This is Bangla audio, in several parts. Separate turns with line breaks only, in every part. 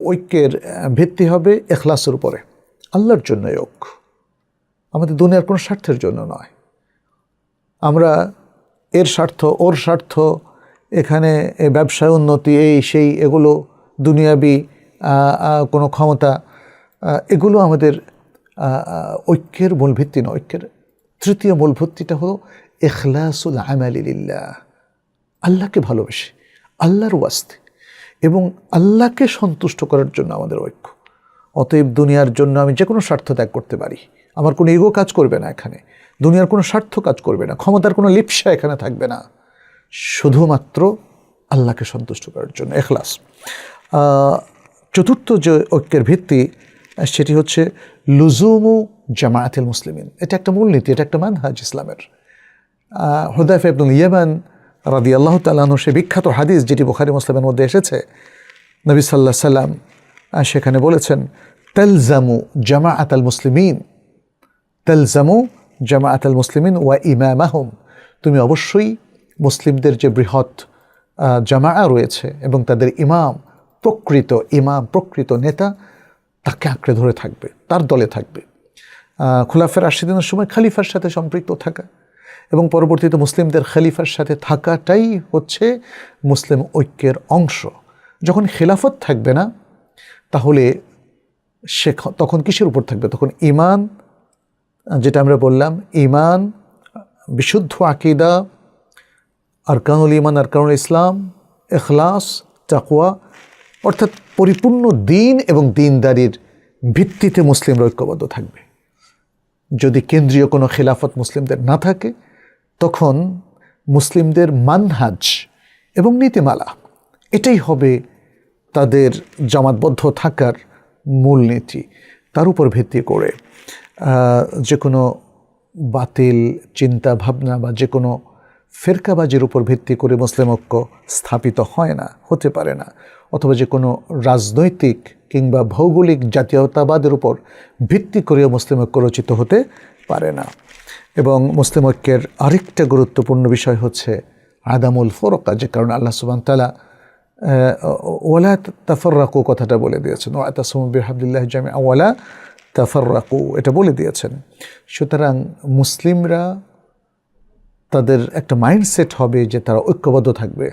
ঐক্যের ভিত্তি হবে এখলাসের উপরে। আল্লাহর জন্য ঐক্য। আমাদের দুনিয়ার কোনো স্বার্থের জন্য নয়। আমরা এর স্বার্থ, ওর স্বার্থ, এখানে ব্যবসায় উন্নতি, এই, সেই, এগুলো, দুনিয়াবি কোনো ক্ষমতা এগুলো আমাদের ঐক্যের মূল ভিত্তি নয়। ঐক্যের তৃতীয় মূল ভিত্তিটা হলো এখলাসুল আমালিল্লাহ আল্লাহকে ভালোবেসে, আল্লাহর ওয়াস্তে। এবং আল্লাহকে সন্তুষ্ট করার জন্য আমাদের ঐক্য। অতএব দুনিয়ার জন্য আমি যে কোনো স্বার্থ ত্যাগ করতে পারি। আমার কোনো ইগো কাজ করবে না এখানে। দুনিয়ার কোনো স্বার্থ কাজ করবে না। ক্ষমতার কোনো লিপসা এখানে থাকবে না। শুধুমাত্র আল্লাহকে সন্তুষ্ট করার জন্য। এখলাস। চতুর্থ যে ঐক্যের ভিত্তি, সেটি হচ্ছে লুজুমু জামায়াতুল মুসলিমিন। এটা একটা মূলনীতি, এটা একটা মানহাজ ইসলামের। হুদাইফ ইবনুল ইয়েমান রাদি আল্লাহ তালাহর সে বিখ্যাত হাদিস যেটি বুখারি মুসলিমের মধ্যে এসেছে। নবী সাল্লাহ সাল্লাম সেখানে বলেছেন, তেলজামু জামা আল মুসলিমিন, তেলজামু জামা আতাল মুসলিমিন ওয়া ইমামাহুম। তুমি অবশ্যই মুসলিমদের যে বৃহৎ জামা রয়েছে এবং তাদের ইমাম, প্রকৃত ইমাম, প্রকৃত নেতা, তাকে আঁকড়ে ধরে থাকবে, তার দলে থাকবে। খোলাফের আশিদিনের সময় খালিফার সাথে সম্পৃক্ত থাকা। এবং পরবর্তীতে মুসলিমদের খলিফার সাথে থাকাটাই হচ্ছে মুসলিম ঐক্যের অংশ। যখন খেলাফত থাকবে না, তাহলে সে তখন কিসের উপর থাকবে? তখন ইমান যেটা আমরা বললাম ইমান বিশুদ্ধ আকিদা, আরকানুল ইমান আরকানুল ইসলাম এখলাস তাকুয়া অর্থাৎ পরিপূর্ণ দিন এবং দিনদারির ভিত্তিতে মুসলিমরা ঐক্যবদ্ধ থাকবে। যদি কেন্দ্রীয় কোনো খেলাফত মুসলিমদের না থাকে, তখন মুসলিমদের মানহাজ এবং নীতিমালা, এটাই হবে তাদের জামাতবদ্ধ থাকার মূলনীতি তার উপর ভিত্তি করে যে কোনো বাতিল চিন্তা ভাবনা বা যে কোনো ফেরকাবাজির উপর ভিত্তি করে মুসলিম ঐক্য স্থাপিত হয় না, হতে পারে না, অথবা যে কোনো রাজনৈতিক কিংবা ভৌগোলিক জাতীয়তাবাদের উপর ভিত্তি করেও মুসলিম ঐক্য রচিত হতে পারে না। এবং মুসলিম ঐক্যের আরেকটা গুরুত্বপূর্ণ বিষয় হচ্ছে আদামুল ফরকা, যে কারণে আল্লাহ সুবান তালা ওয়ালা তাফাররাকু কথাটা বলে দিয়েছেন। ও আতাসমবির হাবদুল্লাহ জামি ওয়ালা তাফাররাকু, এটা বলে দিয়েছেন। সুতরাং মুসলিমরা তাদের একটা মাইন্ডসেট হবে যে তারা ঐক্যবদ্ধ থাকবে।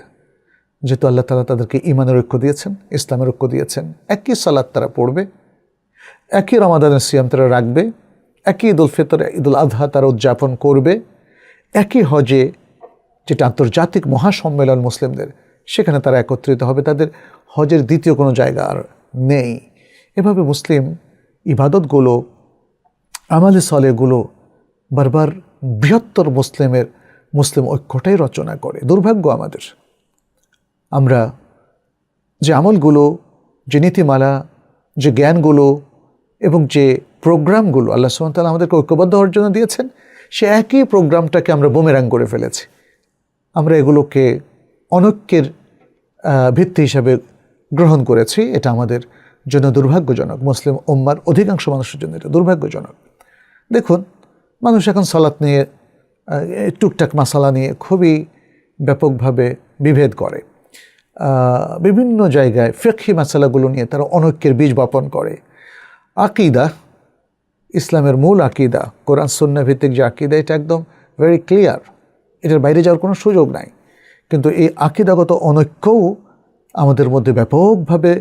যেহেতু আল্লাহ তালা তাদেরকে ইমানের ঐক্য দিয়েছেন, ইসলামের ঐক্য দিয়েছেন, একই সালাদ তারা পড়বে, একই রমাদানের সিয়াম তারা রাখবে, একই ঈদুল ফিতর ঈদুল আজহা তারা উদযাপন করবে, একই হজে যেটা আন্তর্জাতিক মহাসম্মেলন মুসলিমদের, সেখানে তারা একত্রিত হবে। তাদের হজের দ্বিতীয় কোনো জায়গা আর নেই। এভাবে মুসলিম ইবাদতগুলো, আমালে সলেগুলো বারবার বৃহত্তর মুসলিমের, মুসলিম ঐক্যটাই রচনা করে। দুর্ভাগ্য আমাদের। আমরা যে আমলগুলো, যে নীতিমালা, যে জ্ঞানগুলো এবং যে প্রোগ্রামগুলো আল্লাহ সুমতাল আমাদেরকে ঐক্যবদ্ধ হওয়ার জন্য দিয়েছেন, সে একই প্রোগ্রামটাকে আমরা বোমেরাং করে ফেলেছি। আমরা এগুলোকে অনৈক্যের ভিত্তি হিসাবে গ্রহণ করেছি। এটা আমাদের জন্য দুর্ভাগ্যজনক। মুসলিম উম্মার অধিকাংশ মানুষের জন্য এটা দুর্ভাগ্যজনক। দেখুন, মানুষ এখন সালাত নিয়ে টুকটাক মাসালা নিয়ে খুবই ব্যাপকভাবে বিভেদ করে। বিভিন্ন জায়গায় ফেকি মাসালাগুলো নিয়ে তারা অনৈক্যের বীজ বপন করে। আকিদা, ইসলামের মূল আকিদা, কোরআন, সন্না ভিত্তিক যে আকিদা, এটা একদম ভেরি ক্লিয়ার এটার বাইরে যাওয়ার কোনো সুযোগ নাই। কিন্তু এই আকিদাগত অনৈক্যও আমাদের মধ্যে ব্যাপকভাবে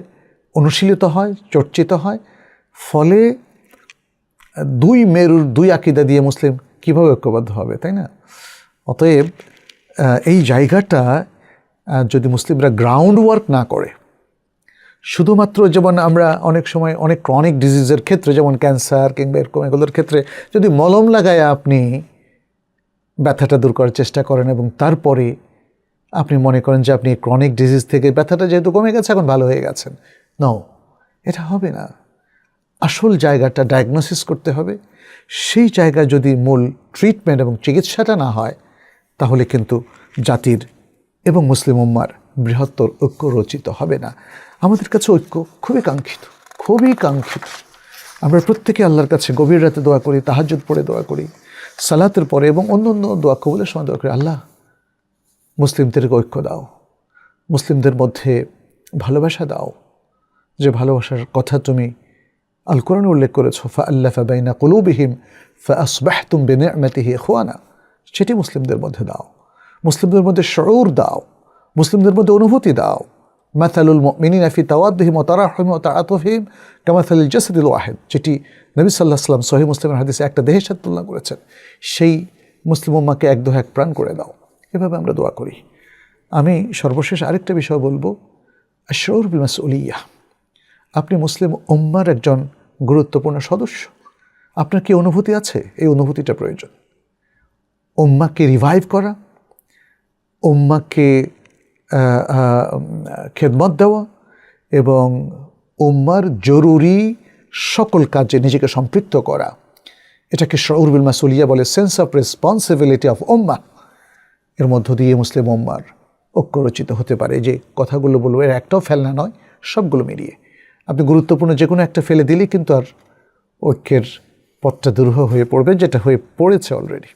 অনুশীলিত হয়, চর্চিত হয়। ফলে দুই মেরুর দুই আকিদা দিয়ে মুসলিম কীভাবে ঐক্যবদ্ধ হবে, তাই না? অতএব এই জায়গাটা যদি মুসলিমরা গ্রাউন্ড ওয়ার্ক না করে, শুধুমাত্র যেমন আমরা অনেক সময় অনেক ক্রনিক ডিজিজের ক্ষেত্রে, যেমন ক্যান্সার কিংবা এরকম এগুলোর ক্ষেত্রে, যদি মলম লাগায় আপনি ব্যথাটা দূর করার চেষ্টা করেন এবং তারপরে আপনি মনে করেন যে আপনি ক্রনিক ডিজিজ থেকে ব্যথাটা যেহেতু কমে গেছে, এখন ভালো হয়ে গেছেন। নো এটা হবে না। আসল জায়গাটা ডায়াগনোসিস করতে হবে। সেই জায়গায় যদি মূল ট্রিটমেন্ট এবং চিকিৎসাটা না হয়, তাহলে কিন্তু জাতির এবং মুসলিম উম্মার বৃহত্তর ঐক্য রচিত হবে না। আমাদের কাছে ঐক্য খুবই কাঙ্ক্ষিত খুবই কাঙ্ক্ষিত। আমরা প্রত্যেকে আল্লাহর কাছে গভীর রাতে দোয়া করি, তাহাজ্জুদ পড়ে দোয়া করি, সালাতের পরে এবং অন্য অন্য দোয়া কবুলের সময় দোয়া করি, আল্লাহ, মুসলিমদেরকে ঐক্য দাও। মুসলিমদের মধ্যে ভালোবাসা দাও। যে ভালোবাসার কথা তুমি আল উল্লেখ করেছ ফা আল্লাহ ফাবাইনা কলুবিহিম ফা আসবাহ তুম বেনেমাতিহি খোয়ানা সেটি মুসলিমদের মধ্যে দাও। মুসলিমদের মধ্যে শরুর দাও, মুসলিমদের মধ্যে অনুভূতি দাও। মাথালুল মিনিন আফি তাওয়াদ্দিহিম ও তারাহিম ও তাআতুফিহিম কামাথালিল জাসাদিল ওয়াহেদ, যেটি নবী সাল্লাহ সাল্লাম সহি মুসলিমের হাদিসে একটা দেহের সাথে তুলনা করেছেন। সেই মুসলিম উম্মাকে এক দোহ এক প্রাণ করে দাও। এভাবে আমরা দোয়া করি। আমি সর্বশেষ আরেকটা বিষয় বলব শৌর বিমাস উলিয়া আপনি মুসলিম উম্মার একজন গুরুত্বপূর্ণ সদস্য। আপনার কি অনুভূতি আছে? এই অনুভূতিটা প্রয়োজন। উম্মাকে রিভাইভ করা উম্মাকে খেদমত দেওয়া এবং উম্মার জরুরি সকল কাজে নিজেকে সম্পৃক্ত করা। এটাকে শৌর বিল মাসুলিয়া বলে সেন্স অফ রেসপন্সিবিলিটি অফ উম্মা এর মধ্য দিয়ে মুসলিম উম্মার ঐক্য রচিত হতে পারে। যে কথাগুলো বলব, এর একটাও ফেলনা নয়, সবগুলো মিলিয়ে। আপনি গুরুত্বপূর্ণ যে কোনো একটা ফেলে দিলেই কিন্তু আর ঐক্যের পথটা দুরূহ হয়ে পড়বে, যেটা হয়ে পড়েছে অলরেডি